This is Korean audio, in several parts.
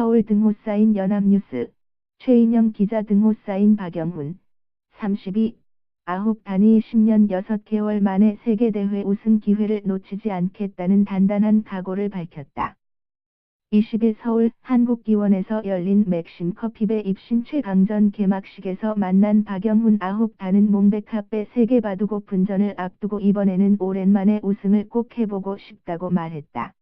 서울 등호 사인 연합뉴스 최인영 기자 등호 사인 박영훈 32 아홉 단위 10년 6개월 만에 세계대회 우승 기회를 놓치지 않겠다는 단단한 각오를 밝혔다. 20일 서울 한국기원에서 열린 맥심 커피배 입신 최강전 개막식에서 만난 박영훈 아홉 단은 몽백카페 세계 바둑 오픈전을 앞두고 이번에는 오랜만에 우승을 꼭 해보고 싶다고 말했다.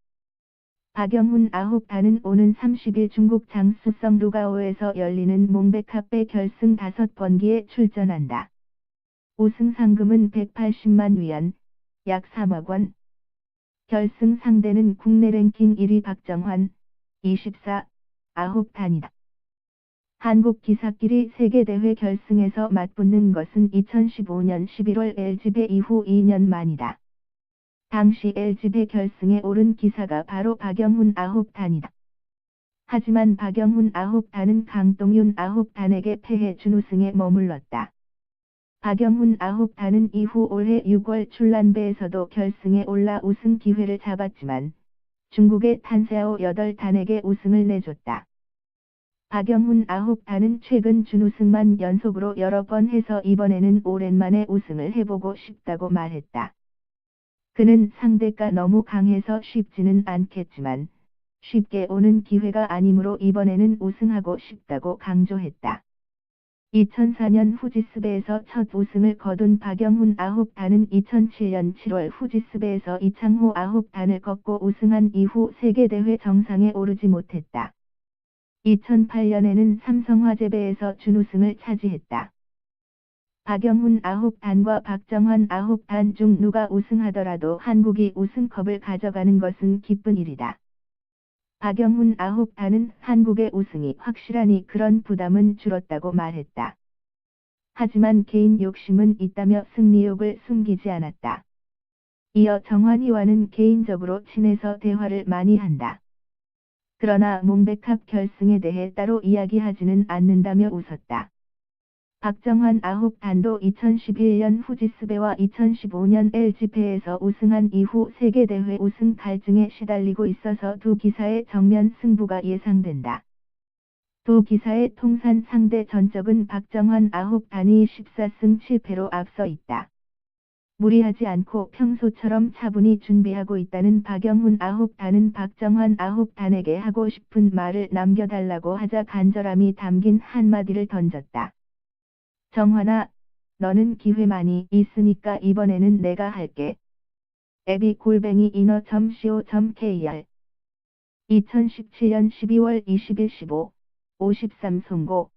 박영훈 아홉 단은 오는 30일 중국 장수성 루가오에서 열리는 몽백카페 결승 5번기에 출전한다. 우승 상금은 180만 위안, 약 3억 원. 결승 상대는 국내 랭킹 1위 박정환, 24, 아홉 단이다. 한국 기사끼리 세계대회 결승에서 맞붙는 것은 2015년 11월 LG배 이후 2년 만이다. 당시 LG배 결승에 오른 기사가 바로 박영훈 아홉 단이다. 하지만 박영훈 아홉 단은 강동윤 아홉 단에게 패해 준우승에 머물렀다. 박영훈 아홉 단은 이후 올해 6월 출란배에서도 결승에 올라 우승 기회를 잡았지만 중국의 탄세아오 8단에게 우승을 내줬다. 박영훈 아홉 단은 최근 준우승만 연속으로 여러 번 해서 이번에는 오랜만에 우승을 해보고 싶다고 말했다. 그는 상대가 너무 강해서 쉽지는 않겠지만 쉽게 오는 기회가 아니므로 이번에는 우승하고 싶다고 강조했다. 2004년 후지스배에서 첫 우승을 거둔 박영훈 아홉 단은 2007년 7월 후지스배에서 이창호 아홉 단을 꺾고 우승한 이후 세계대회 정상에 오르지 못했다. 2008년에는 삼성화재배에서 준우승을 차지했다. 박영훈 아홉 단과 박정환 아홉 단중 누가 우승하더라도 한국이 우승컵을 가져가는 것은 기쁜 일이다. 박영훈 아홉 단은 한국의 우승이 확실하니 그런 부담은 줄었다고 말했다. 하지만 개인 욕심은 있다며 승리욕을 숨기지 않았다. 이어 정환이와는 개인적으로 친해서 대화를 많이 한다. 그러나 몽백합 결승에 대해 따로 이야기하지는 않는다며 웃었다. 박정환 아홉 단도 2011년 후지스배와 2015년 LG패에서 우승한 이후 세계대회 우승 갈증에 시달리고 있어서 두 기사의 정면 승부가 예상된다. 두 기사의 통산 상대 전적은 박정환 아홉 단이 14승 7패로 앞서 있다. 무리하지 않고 평소처럼 차분히 준비하고 있다는 박영훈 아홉 단은 박정환 아홉 단에게 하고 싶은 말을 남겨달라고 하자 간절함이 담긴 한마디를 던졌다. 정환아, 너는 기회 많이 있으니까 이번에는 내가 할게. 앱이 골뱅이 인어.co.kr 2017년 12월 20일 15, 53 송고